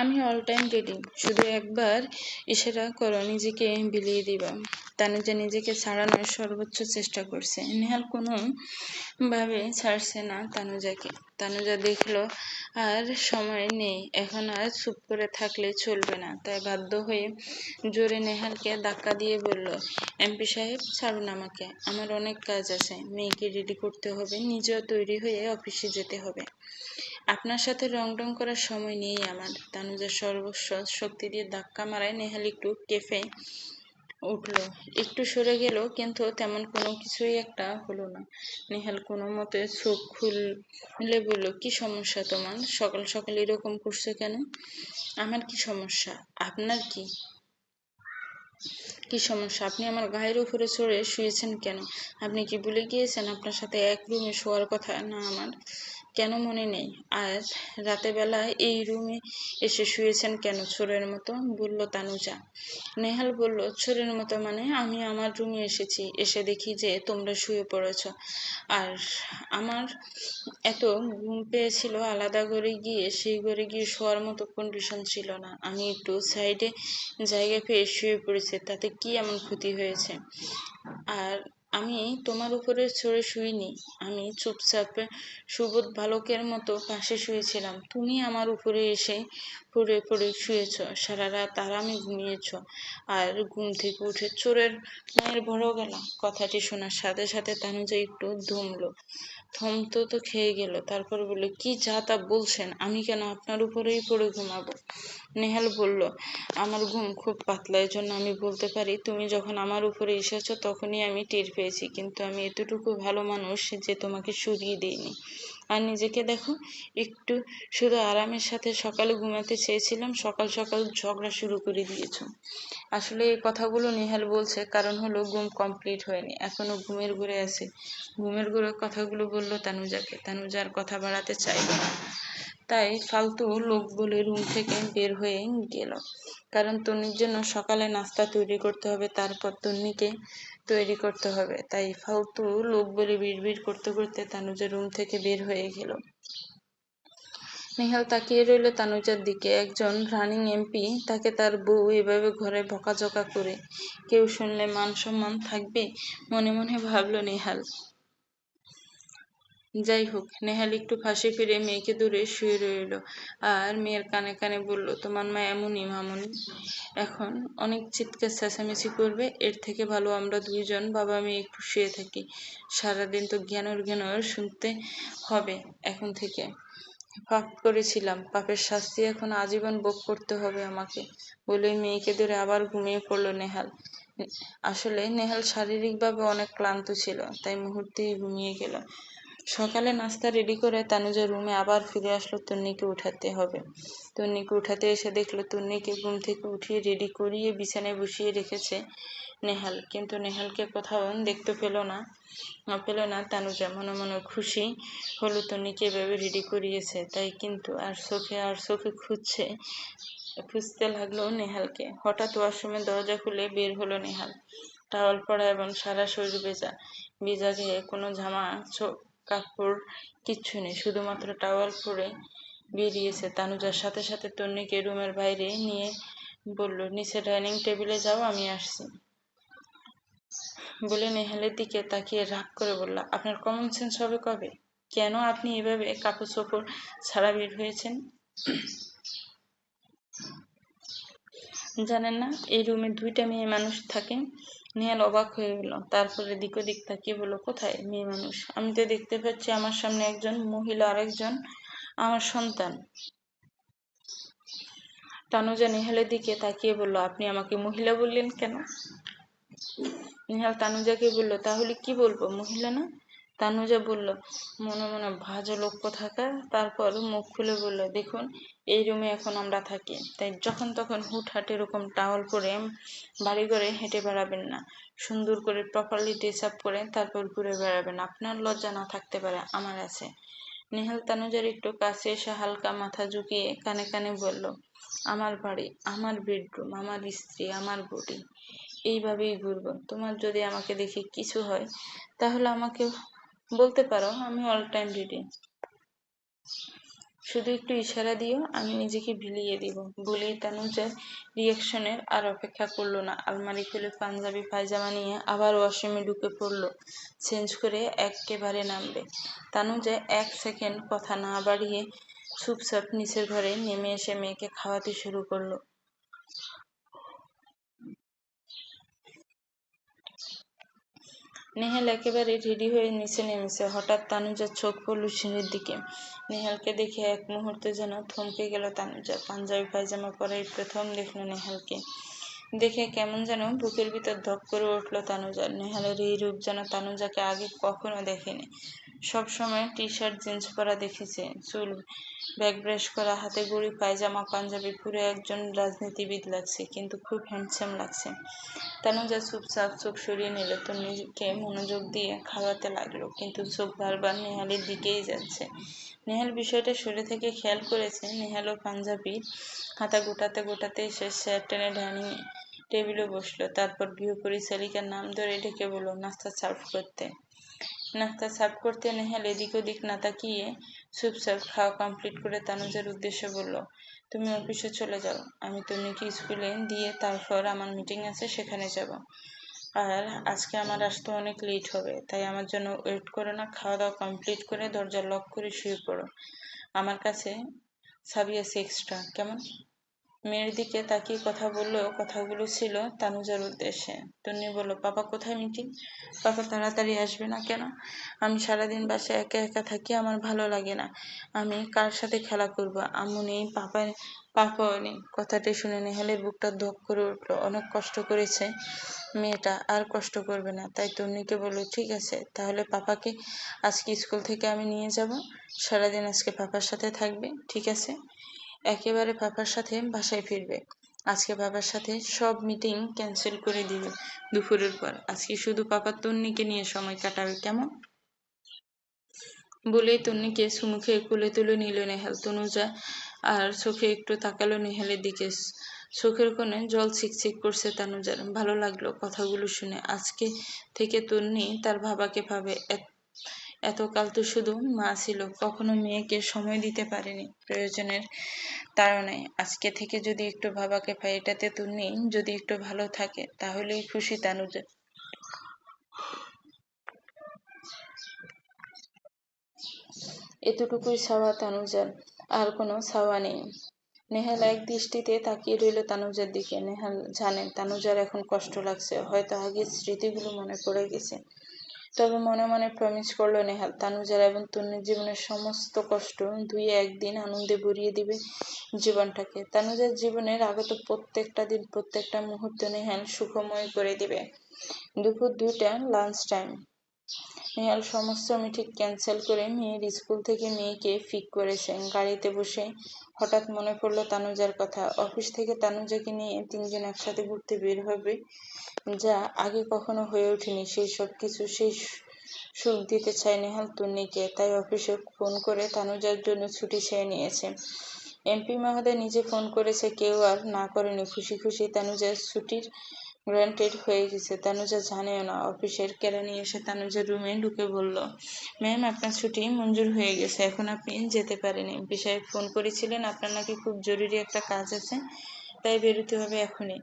আমি all time ready শুধু একবার ইশারা করো নিজেকে বিলিয়ে দিবা। তানুজা নিজেকে ছাড়ানোর সর্বোচ্চ চেষ্টা করছে। নেহাল কোনো ভাবে ছাড়ছে না তানুজাকে। তানুজা দেখল, আর সময় নেই। এখন আর চুপ করে থাকলে চলবে না। তাই বাধ্য হয়ে জোরে নেহালকে ধাক্কা দিয়ে বলল, এমপি সাহেব, ছাড়ুন আমাকে। আমার অনেক কাজ আছে। মেয়েকে রেডি করতে হবে। নিজেও তৈরি হয়ে অফিসে যেতে হবে। আপনার সাথে রং রং করার সময় নেই আমার। তানুজা সর্বস্ব শক্তি দিয়ে ধাক্কা মারায় নেহাল একটু কেফে উঠল। একটু সরে গেল, কিন্তু তেমন কোনো কিছুই একটা হলো না। নেহাল কোনো মতে চোখ খুলে বলল, কি সমস্যা তোমার? সকাল সকাল এরকম করছ কেন? আমার কি সমস্যা? আপনার কি? কি সমস্যা? আপনি আমার গায়ের উপরে চড়ে শুয়েছেন কেন? আপনি কি ভুলে গিয়েছেন আপনার সাথে এক রুমে শোয়ার কথা? না, আমার কেন মনে নেই? আর রাতে বেলায় এই রুমে এসে শুয়েছেন কেন চোরের মতো? বলল তানুজা। নেহাল বলল, চোরের মতো মানে? আমি আমার রুমে এসেছি। এসে দেখি যে তোমরা শুয়ে পড়েছ। আর আমার এত ঘুম পেয়েছিল, আলাদা ঘরে গিয়ে, সেই ঘরে গিয়ে শোয়ার মতো কন্ডিশন ছিল না। আমি একটু সাইডে জায়গা পেয়ে শুয়ে পড়েছি, তাতে কি এমন ক্ষতি হয়েছে? আর আমি তোমার উপরে ছড়ে শুইনি। আমি চুপচাপ সুবোধ বালকের মতো পাশে শুয়েছিলাম। তুমি আমার উপরে এসে পড়ে পড়ে শুয়েছ সারা রাত আরামে ঘুমিয়েছ আর ঘুম থেকে উঠে চোরের মায়ের বড় গেলা। কথাটি শোনার সাথে সাথে তানুজা একটু ধমলো। থমতো তো খেয়ে গেল, তারপর বলল, কি যা তা বলছেন, আমি কেন আপনার উপরেই পড়ে ঘুমাবো? নেহাল বলল, আমার ঘুম খুব পাতলা এই জন্য আমি বলতে পারি, তুমি যখন আমার উপরে এসেছ, তখনই আমি টের পেয়েছি, কিন্তু আমি এতটুকু ভালো মানুষ যে তোমাকে সরিয়ে দিইনি। আর নিজেকে দেখো, একটু শুধু আরামের সাথে সকালে ঘুমাতে চেয়েছিলাম, সকাল সকাল ঝগড়া শুরু করে দিয়েছ। আসলে এই কথাগুলো নেহাল বলছে, কারণ হলো ঘুম কমপ্লিট হয়নি। এখনও ঘুমের ঘুরে আছে। ঘুমের ঘুরে কথাগুলো বলল তানুজাকে। তানুজার কথা বাড়াতে চাইল না। তাই ফালতু লোক বলে রুম থেকে বের হয়ে গেল। কারণ তন্নির জন্য সকালে নাস্তা তৈরি করতে হবে, তারপর তন্নিকে তৈরি করতে হবে। তাই ফালতু লোক বলে বিড়বিড় করতে করতে তানুজা রুম থেকে বের হয়ে গেল। নেহাল তাকিয়ে রইল তানুজার দিকে। একজন রানিং এমপি তাকে তার বউ এভাবে ঘরে বকাঝকা করে। কেউ শুনলে মান সম্মান থাকবে? মনে মনে ভাবল নেহাল। যাই হোক, নেহাল একটু ফাঁসি ফিরে মেয়েকে দূরে শুয়ে রইল। আর মেয়ের কানে কানে বলল, তোমার মা এমনই মামনি। এখন অনেক চিৎকার, চেঁচামেচি করবে। এর থেকে ভালো আমরা দুইজন বাবা মেয়ে একটু শুয়ে থাকি। সারাদিন তো জ্ঞানর জ্ঞানর শুনতে হবে এখন থেকে। পাপ করেছিলাম। পাপের শাস্তি এখন আজীবন ভোগ করতে হবে আমাকে। বলে মেয়েকে ধরে আবার ঘুমিয়ে পড়ল নেহাল। আসলে নেহাল শারীরিকভাবে অনেক ক্লান্ত ছিল, তাই মুহূর্তেই ঘুমিয়ে গেল। সকালে নাস্তা রেডি করে তানুজা রুমে আবার ফিরে আসলো তন্নিকে উঠাতে হবে। তন্নিকে উঠাতে এসে দেখল তন্নিকে ঘুম থেকে উঠিয়ে রেডি করিয়ে বিছানায় বসিয়ে রেখেছে নেহাল। কিন্তু নেহালকে কোথাও দেখতে পেল না পেল না তানুজা। মনে মনে খুশি হলো তন্নিকে এভাবে রেডি করিয়েছে। তাই কিন্তু আর চোখে আর চোখে খুঁজছে, খুঁজতে লাগল নেহালকে। হঠাৎ ওয়াশরুমের দরজা খুলে বের হলো নেহাল। টাওয়াল পরা এবং সারা শরীর ভেজা। ভিজা গিয়ে কোনো জামা কাপড় কিচ্ছু নেই, শুধুমাত্র টাওয়াল পরে বেরিয়েছে। তানুজার সাথে সাথে তন্নিকে রুমের বাইরে নিয়ে বলল নিচে ডাইনিং টেবিলে যাও, আমি আসছি। বলে নেহালের দিকে তাকিয়ে রাগ করে বলল, আপনার কমন সেন্স হবে কবে? কেন আপনি এভাবে কাপড় চোপড় ছাড়া বের হয়েছেন? জানেন না, এই রুমে দুইটা মেয়ে মানুষ থাকে। নেহাল অবাক হয়ে গেল তারপরে দিক ওদিক তাকিয়ে বলল, কোথায় মেয়ে মানুষ? আমি তো দেখতে পাচ্ছি আমার সামনে একজন মহিলা আরেকজন আমার সন্তান। তানুজা নেহালের দিকে তাকিয়ে বলল, আপনি আমাকে মহিলা বললেন কেন? নেহাল তানুজাকে বলল, তাহলে কি বলব, মহিলা না? তানুজা বলল, মনে মনে ভাজো লক্ষ থাকা তারপর মুখ খুলে বলল, দেখুন এই রুমে এখন আমরা থাকি। তাই যখন তখন হুটহাট এরকম টাওয়াল পরে বাড়ি ঘরে হেঁটে বেড়াবেন না। সুন্দর করে প্রপারলি ড্রেস আপ করে তারপর ঘুরে বেড়াবেন। আপনার লজ্জা না থাকতে পারে, আমার আছে। নেহাল তানুজার একটু কাছে এসে হালকা মাথা ঝুঁকিয়ে কানে কানে বলল, আমার বাড়ি, আমার বেডরুম আমার স্ত্রী, আমার বডি এইভাবেই ঘুরবো। তোমার যদি আমাকে দেখে কিছু হয়, তাহলে আমাকে বলতে পারো, আমি অল টাইম রেডি শুধু একটু ইশারা দিও, আমি নিজেকে ভিলিয়ে দিব। বলেই তানুজার রিয়াকশনের আর অপেক্ষা করল না। আলমারি খুলে পাঞ্জাবি পায়জামা নিয়ে আবার ওয়াশরুমে ঢুকে পড়ল। চেঞ্জ করে একেবারে নামবে। তানুজা এক সেকেন্ড কথা না বাড়িয়ে চুপচাপ নিচের ঘরে নেমে এসে মেয়েকে খাওয়াতে শুরু করল। নেহাল একেবারে রেডি হয়ে নিচে নেমেছে। হঠাৎ তানুজার চোখ পড়ল সিঁড়ির দিকে। নেহালকে দেখে এক মুহূর্তে যেন থমকে গেল তানুজা। পাঞ্জাবি পায়জামা পরে প্রথম দেখল নেহালকে। দেখে কেমন যেন বুকের ভিতর ধপ করে উঠল তানুজা। নেহালের এই রূপ যেন তানুজাকে আগে কখনো দেখেনি। সবসময় টি শার্ট জিন্স পরা দেখেছে। চুল ব্যাগ ব্রাশ করা, হাতে গুড়ি, পায়জামা, পাঞ্জাবি পুরো একজন রাজনীতিবিদ লাগছে, কিন্তু খুব হ্যান্ডসাম লাগছে। তানুজা চুপচাপ চোখ সরিয়ে নিল। তো নিজেকে মনোযোগ দিয়ে খাওয়াতে লাগল, কিন্তু চোখ বারবার নেহালের দিকেই যাচ্ছে। নেহাল বিষয়টা সরে থেকে খেয়াল করেছে। নেহাল ও পাঞ্জাবির হাতা গোটাতে গোটাতে এসে স্যার টেনে ডাইনিং টেবিলে বসল। তারপর গৃহপরিচালিকার নাম ধরে ডেকে বলল, নাস্তা সার্ভ করতে। নাস্তা সার্ভ করতে নেহাল এদিক ওদিক না তাকিয়ে চুপচাপ খাওয়া কমপ্লিট করে তানুজের উদ্দেশ্যে বলল, তুমি অফিসে চলে যাও। আমি তন্নিকে স্কুলে দিয়ে তারপর আমার মিটিং আছে, সেখানে যাব। আর আজকে আমার আসতে অনেক লেট হবে, তাই আমার জন্য ওয়েট করো না খাওয়া দাওয়া কমপ্লিট করে দরজা লক করে শুয়ে পড়ো। আমার কাছে সাবি আছে এক্সট্রা, কেমন? মেয়ের দিকে তাকিয়ে কথা বললেও কথাগুলো ছিল তানুজার উদ্দেশ্যে। তন্নি বলল, পাপা কোথায় মিটিং? পাপা তাড়াতাড়ি আসবে না কেন? আমি সারাদিন বাসায় একা একা থাকি, আমার ভালো লাগে না। আমি কার সাথে খেলা করব? আম্মু নেই, পাপা পাপাও নেই। কথাটি শুনে নেহালের বুকটা ধক করে উঠল। অনেক কষ্ট করেছে মেয়েটা, আর কষ্ট করবে না। তাই তন্নিকে বলল, ঠিক আছে, তাহলে পাপাকে আজকে স্কুল থেকে আমি নিয়ে যাব। সারাদিন আজকে পাপার সাথে থাকবে, ঠিক আছে? একেবারে পাপার সাথে বাসায় ফিরবে। আজকে বাবার সাথে সব মিটিং ক্যান্সেল করে দিবে দুপুরের পর। আজকে শুধু পাপার তন্নিকে নিয়ে সময় কাটাবে, কেমন? বলেই তন্নিকে সুমুখে কুলে তুলে নিল নেহাল। তনুজা আর চোখে একটু তাকালো নেহালের দিকে। চোখের কোণে জল ছিকছিক করছে তানুজার। ভালো লাগল কথাগুলো শুনে। আজকে থেকে তন্নি তার বাবাকে ভাবে এতকাল তো শুধু মা ছিল, কখনো মেয়েকে সময় দিতে পারেনি প্রয়োজনের তাড়নায় আজকে থেকে যদি একটু বাবাকে পাই, এটাতে তুমি যদি একটু ভালো থাকে, তাহলেই খুশি তানুজা। এতটুকুই সাওয়া তানুজার, আর কোনো সাওয়া নেই। নেহাল এক দৃষ্টিতে তাকিয়ে রইল তানুজার দিকে। নেহাল জানে তানুজার এখন কষ্ট লাগছে, হয়তো আগের স্মৃতিগুলো মনে পড়ে গেছে। তবে মনে মনে প্রমিস করল নেহাল। তানুজার এবং তনুর জীবনের সমস্ত কষ্ট দুই একদিন আনন্দে ভরিয়ে দিবে জীবনটাকে। তানুজার জীবনের আগত প্রত্যেকটা দিন, প্রত্যেকটা মুহূর্ত নেহাল সুখময় করে দিবে। দুপুর দুইটা লাঞ্চ টাইম নেহাল সমস্ত মিটিং ক্যান্সেল করে মেয়ের স্কুল থেকে মেয়েকে ফিক করেছে গাড়িতে বসে হঠাৎ মনে পড়ল তানুজার কথা। অফিস থেকে তানুজাকে নিয়ে তিনজন একসাথে ঘুরতে বের হবে যা আগে কখনো হয়ে ওঠেনি। সেই সব কিছু সেই সুখ দিতে চায় নেহাল তুন্নিকে তাই অফিসে ফোন করে তানুজার জন্য ছুটি চেয়ে নিয়েছে। এমপি মহোদয় নিজে ফোন করেছে, কেউ আর না করেনি। খুশি খুশি তানুজার ছুটির গ্রান্টেড হয়ে গেছে। তানুজা জানেও না। অফিসের কেরানি এসে তানুজার রুমে ঢুকে বলল, ম্যাম, আপনার ছুটি মঞ্জুর হয়ে গেছে। এখন আপনি যেতে পারেন এমপি সাহেব ফোন করেছিলেন? আপনার নাকি খুব জরুরি একটা কাজ আছে। তাই বেরোতে হবে এখনই।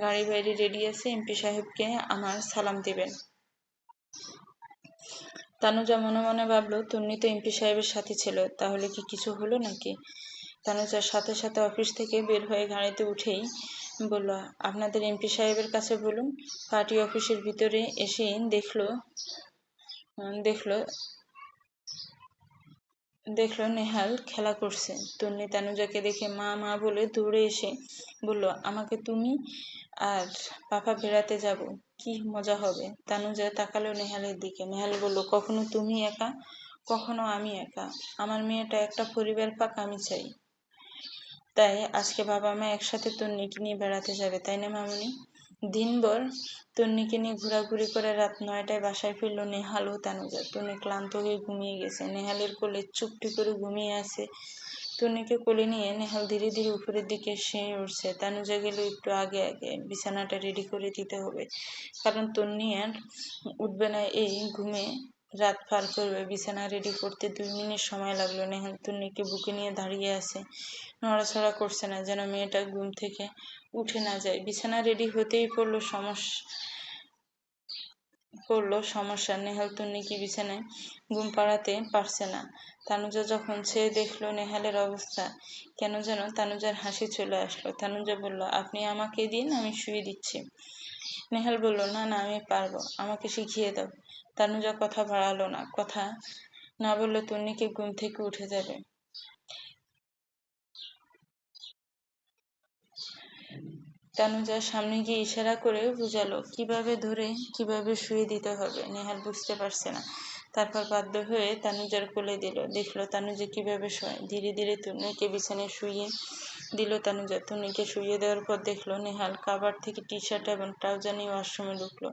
গাড়ি বাইরে রেডি আছে। এমপি সাহেবকে আমার সালাম দিবেন। তানুজা মনে মনে ভাবলো তুমি তো এমপি সাহেবের সাথে ছিল। তাহলে কি কিছু হলো নাকি? তানুজার সাথে সাথে অফিস থেকে বের হয়ে গাড়িতে উঠেই বলল, আপনাদের এমপি সাহেবের কাছে বলুন। পার্টি অফিসের ভিতরে এসে দেখল দেখল দেখল নেহাল খেলা করছে। তন্নি তানুজাকে দেখে মা মা বলে দৌড়ে এসে বলল, আমাকে তুমি আর পাপা বেড়াতে যাব, কি মজা হবে? তানুজা তাকালো নেহালের দিকে। নেহাল বলল, কখনো তুমি একা? কখনো আমি একা। আমার মেয়েটা একটা পরিবার পাক, আমি চাই। তাই আজকে বাবা মা একসাথে তন্নিকে নিয়ে বেড়াতে যাবে, তাই না মামনি? দিনভর তন্নিকে নিয়ে ঘোরাঘুরি করে রাত নয়টায় বাসায় ফিরল নেহাল ও তানুজা। তন্নি ক্লান্ত হয়ে ঘুমিয়ে গেছে। নেহালের কোলে চুপটি করে ঘুমিয়ে আছে। তন্নিকে কোলে নিয়ে নেহাল ধীরে ধীরে উপরের দিকে সে উঠছে। তানুজা গেল একটু আগে আগে। বিছানাটা রেডি করে দিতে হবে। কারণ তন্নি আর উঠবে না এই ঘুমে। রাত পার করবে, বিছানা রেডি করতে দুই মিনিট সময় লাগল। নেহাল তুন্নিকে বুকে নিয়ে দাঁড়িয়ে আছে। নড়াচড়া করছে না যেন মেয়েটা ঘুম থেকে উঠে না যায়। বিছানা রেডি হতেই পড়ল সমস্যা পড়ল সমস্যা। নেহাল তুন্নিকে বিছানায় ঘুম পাড়াতে পারছে না? তানুজা যখন সে দেখল নেহালের অবস্থা, কেন যেন তানুজার হাসি চলে আসলো। তানুজা বলল, আপনি আমাকে দিন, আমি শুয়ে দিচ্ছি। নেহাল বলল, না না, আমি পারব। আমাকে শিখিয়ে দাও। তানুজা কথা বাড়ালো না, কথা না বললে তন্নিকে ঘুম থেকে উঠে যাবে। তানুজা সামনে গিয়ে ইশারা করে বুঝালো, কীভাবে ধরে, কীভাবে শুয়ে দিতে হবে? নেহাল বুঝতে পারছে না। তারপর বাধ্য হয়ে তানুজার কোলে দিল। দেখল তানুজা কীভাবে শোয়। ধীরে ধীরে তনুকে বিছানায় শুয়ে দিল তানুজা। তনুকে শুয়ে দেওয়ার পর দেখল নেহাল কাবার থেকে টি শার্ট এবং ট্রাউজার নিয়ে ওয়াশরুমে ঢুকলো।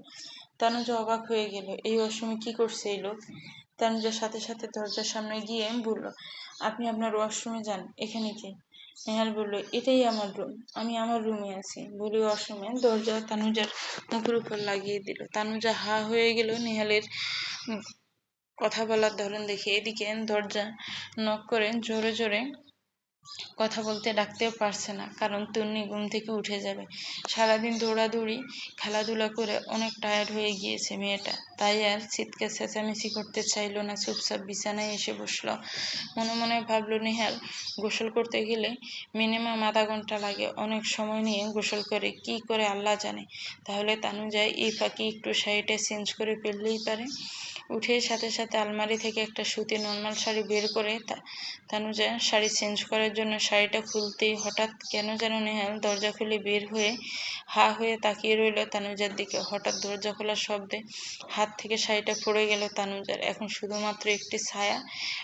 তানুজা অবাক হয়ে গেল, এই ওয়াশরুমে কি করছে এই লোক? তানুজার সাথে সাথে দরজার সামনে গিয়ে বলল, আপনি আপনার ওয়াশরুমে যান, এখানে কি নেহাল বলল, এটাই আমার রুম, আমি আমার রুমে আছি। বলি ওয়াশরুমে দরজা তানুজার মুখের উপর লাগিয়ে দিল। তানুজা হা হয়ে গেল নেহালের কথা বলার ধরন দেখে এদিকে দরজা নক করে জোরে জোরে কথা বলতে ডাকতেও পারছে না, কারণ তন্নি ঘুম থেকে উঠে যাবে। সারাদিন দৌড়াদৌড়ি, খেলাধুলা করে অনেক টায়ার্ড হয়ে গিয়েছে মেয়েটা। তাই আর চিৎকার চেঁচামেচি করতে চাইলো না, চুপচাপ বিছানায় এসে বসল। মনে মনে ভাবলো নিহাল গোসল করতে গেলে মিনিমাম আধা ঘণ্টা লাগে, অনেক সময় নিয়ে গোসল করে, কি করে আল্লাহ জানে? তাহলে তানু যায় এই ফাঁকি একটু শাড়িটা চেঞ্জ করে ফেললেই পারে। উঠে সাথে সাথে আলমারি থেকে একটা সুতি নর্মাল শাড়ি বের করে তানুজা শাড়ি চেঞ্জ করার জন্য শাড়িটা খুলতেই হঠাৎ কেন যেন নেহাল দরজা খুলে বের হয়ে হা হয়ে তাকিয়ে রইল তানুজার দিকে। হঠাৎ দরজা খোলার শব্দে হাত থেকে শাড়িটা পড়ে গেল তানুজার। এখন শুধুমাত্র একটি ছায়া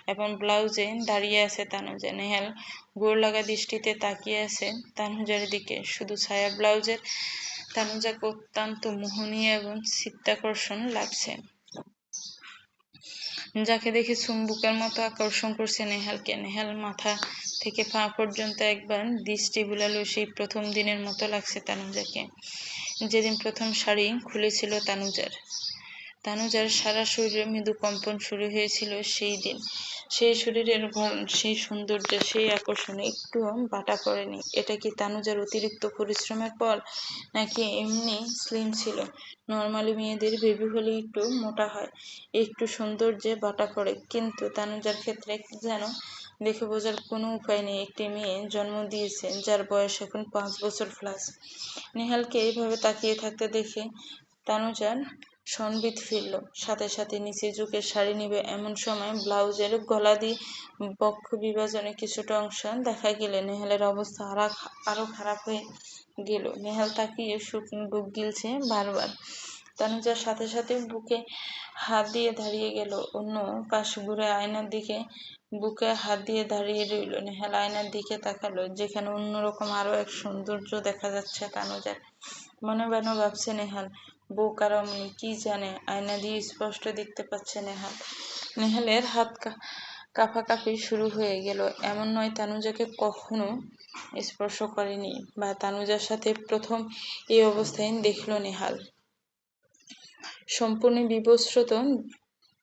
এবং ব্লাউজে দাঁড়িয়ে আছে তানুজা। নেহাল গোর লাগা দৃষ্টিতে তাকিয়ে আছে তানুজার দিকে। শুধু ছায়া ব্লাউজের তানুজাকে অত্যন্ত মোহনীয় এবং চিত্তাকর্ষণ লাগছে। যাকে দেখে চুম্বুকের মতো আকর্ষণ করছে নেহালকে। নেহাল মাথা থেকে পা পর্যন্ত একবার দৃষ্টি বুলালো সেই প্রথম দিনের মতো লাগছে তানুজাকে। যেদিন প্রথম শাড়ি খুলেছিল তানুজার। তানুজার সারা শরীরে মৃদু কম্পন শুরু হয়েছিল সেই দিন। সেই শরীরের সেই সৌন্দর্য, সেই আকর্ষণে একটু বাটা পড়েনি। এটা কি তানুজার অতিরিক্ত পরিশ্রমের ফল, নাকি এমনি স্লিম ছিল? নর্মালি মেয়েদের বেবি হলে একটু মোটা হয়, একটু সৌন্দর্যে বাটা পড়ে। কিন্তু তানুজার ক্ষেত্রে যেন দেখে বোঝার কোনো উপায় নেই। একটি মেয়ে জন্ম দিয়েছে, যার বয়স এখন পাঁচ বছর প্লাস নেহালকে এইভাবে তাকিয়ে থাকতে দেখে তানুজার সনবিত ফিরল। সাথে সাথে নিচে ঝুঁকে শাড়ি নিবে এমন সময় ব্লাউজের গলা দিয়ে বক্ষ বিভাজনে কিছুটা অংশ দেখা গেলে নেহালের অবস্থা আরও আরও খারাপ হয়ে গেল। নেহাল তাকিয়ে শুকনো বুক গিলছে বারবার। তানুজার সাথে সাথে বুকে হাত দিয়ে দাঁড়িয়ে গেল। অন্য পাশ ঘুরে আয়নার দিকে, বুকে হাত দিয়ে দাঁড়িয়ে রইল। নেহাল আয়নার দিকে তাকালো, যেখানে অন্যরকম আরও এক সৌন্দর্য দেখা যাচ্ছে তানুজার। মনে বেন ভাবছে, নেহাল বউ কারমনি কি জানে, আয়না দিয়ে স্পষ্ট দেখতে পাচ্ছে নেহাল নেহালের হাত কাঁপাকাঁপি শুরু হয়ে গেল। এমন নয় তানুজাকে কখনো স্পর্শ করেনি বা তানুজার সাথে প্রথম এই অবস্থায় দেখল নেহাল। সম্পূর্ণ বিবস্ত্রত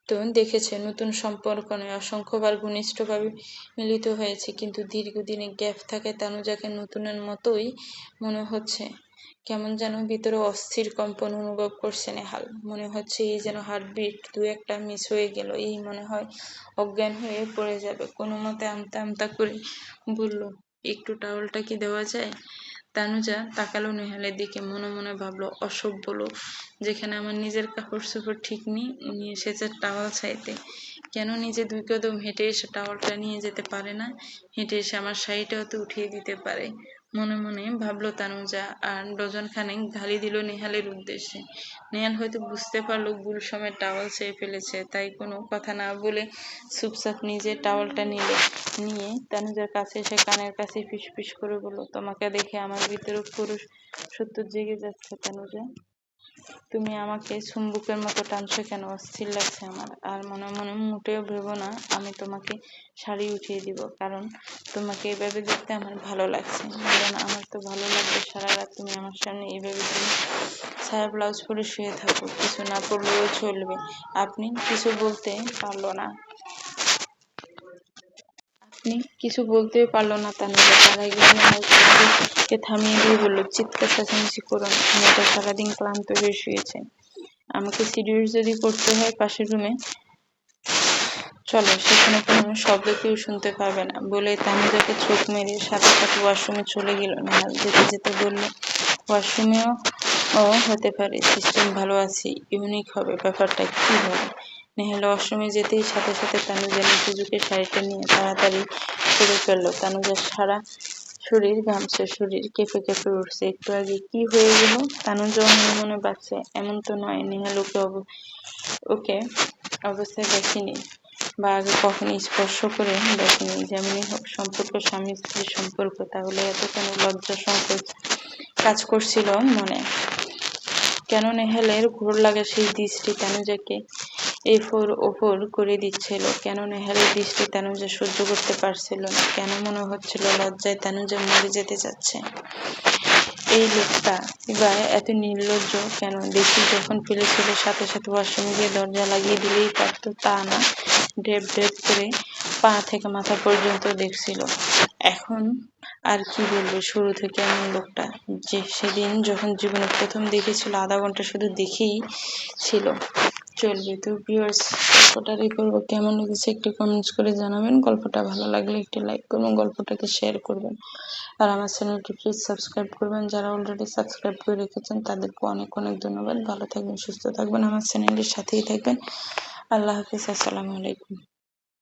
তো দেখেছে, নতুন সম্পর্ক নয়, অসংখ্যবার ঘনিষ্ঠভাবে মিলিত হয়েছে, কিন্তু দীর্ঘদিনের গ্যাপ থাকে তানুজাকে নতুনের মতোই মনে হচ্ছে। কেমন যেন ভিতরে অস্থির কম্পন অনুভব করছে নেহাল। মনে হচ্ছে এই যেন হার্টবিট দু একটা মিস হয়ে গেল, এই মনে হয় অজ্ঞান হয়ে পড়ে যাবে। কোনো মতে আমতা আমতা করে বলল, একটু টাওয়ালটা কি দেওয়া যায়? তানুজা তাকালো নেহালের দিকে, মনে মনে ভাবলো, অসভ্য লোক, যেখানে আমার নিজের কাপড় চোপড় ঠিক নেই, উনি এসেছে টাওয়াল ছাইতে। কেন নিজে দুই কদম হেঁটে এসে টাওয়ালটা নিয়ে যেতে পারে না? হেঁটে এসে আমার শাড়িটাও তো উঠিয়ে দিতে পারে। মনে মনে ভাবলো তানুজা, আর ডজনখানেক ঢালি দিল নেহালের উদ্দেশ্যে। নেহাল হয়তো বুঝতে পারল গুলসমের টাওয়াল চেয়ে ফেলেছে, তাই কোনো কথা না বলে চুপচাপ নিজে টাওয়ালটা নিল। নিয়ে তানুজার কাছে এসে কানের কাছে ফিস করে বলল, তোমাকে দেখে আমার ভিতরে পুরুষ সত্য জেগে যাচ্ছে তানুজা। তুমি আমাকে সুম্বুকের মতো টানছো কেন? অস্থির লাগছে আমার। আর মনে মনে মোটেও ভেবো না, আমি তোমাকে শাড়ি উঠিয়ে দিব, কারণ তোমাকে এভাবে দেখতে আমার ভালো লাগছে। কারণ আমার তো ভালো লাগবে সারা রাত তুমি আমার সামনে এইভাবে তুমি সায়া ব্লাউজ পরে শুয়ে থাকো। কিছু না পড়লেও চলবে। আপনি কিছু বলতে পারল না। আপনি কিছু বলতেও পারল না তানিয়া তার আগে কে থামিয়ে দিয়ে বলল, চিৎকার চেঁচামেচি করুন মেয়েটা সারাদিন ক্লান্ত হয়ে শুয়েছে। আমাকে সিডিউস যদি করতে হয় পাশের রুমে, চলো সেখানে কোনো শব্দ কেউ শুনতে পাবে না। বলে তামিজাকে চোখ মেরে সাথে সাথে ওয়াশরুমে চলে গেল। নেহাল যেতে যেতে বলল, ওয়াশরুমেও ও হতে পারে, সিস্টেম ভালো আছে, ইউনিক হবে, ব্যাপারটা কী হবে? নেহাল ওয়াশরুমে যেতেই সাথে সাথে তানুজা নিচুজুকে শাড়িটা নিয়ে তাড়াতাড়ি করে ফেলল তানুজার সারা শরীর ঘামছে, শরীর কেঁপে কেঁপে উঠছে। একটু আগে কি হয়ে গেল? তানুজা মনে মনে বাঁচছে। এমন তো নয় নেহাল ওকে অব ওকে অবস্থায় দেখেনি বা আগে কখনো স্পর্শ করে দেখেনি। যেমনই হোক, সম্পর্ক, স্বামী, স্ত্রীর সম্পর্ক, তাহলে এত কেন লজ্জা সংকোচ কাজ করছিল মনে? কেন নেহেলের ঘোর লাগা সেই দৃষ্টি তানুজাকে এফোর ওফোর করে দিচ্ছিল। কেন নেহালের দৃষ্টি তানুজা সহ্য করতে পারছিল না? কেন মনে হচ্ছিল লজ্জায় তানুজা মরে যেতে যাচ্ছে এই লোকটা এবার এত নির্লজ্জ কেন? দেখি যখন ফেলেছিল, সাথে সাথে ওয়াশরুমে গিয়ে দরজা লাগিয়ে দিলেই পারতো। তা না, ড্রেপ ড্রেপ করে পা থেকে মাথা পর্যন্ত দেখছিল। এখন আর কি বলব শুরু থেকে এমন লোকটা যে সেদিন যখন জীবনে প্রথম দেখেছিল, আধা ঘণ্টা শুধু দেখেই ছিল। চলবে। তো ভিউয়ার্স গল্পটা করব কেমন লেগেছে একটু কমেন্টস করে জানাবেন। গল্পটা ভালো লাগলে একটি লাইক করবেন, গল্পটাকে শেয়ার করবেন। আর আমার চ্যানেলটি প্লিজ সাবস্ক্রাইব করবেন। যারা অলরেডি সাবস্ক্রাইব করে রেখেছেন, তাদেরকে অনেক অনেক ধন্যবাদ। ভালো থাকবেন, সুস্থ থাকবেন, আমার চ্যানেলের সাথেই থাকবেন। আল্লাহ হাফিজ, আসসালামু আলাইকুম।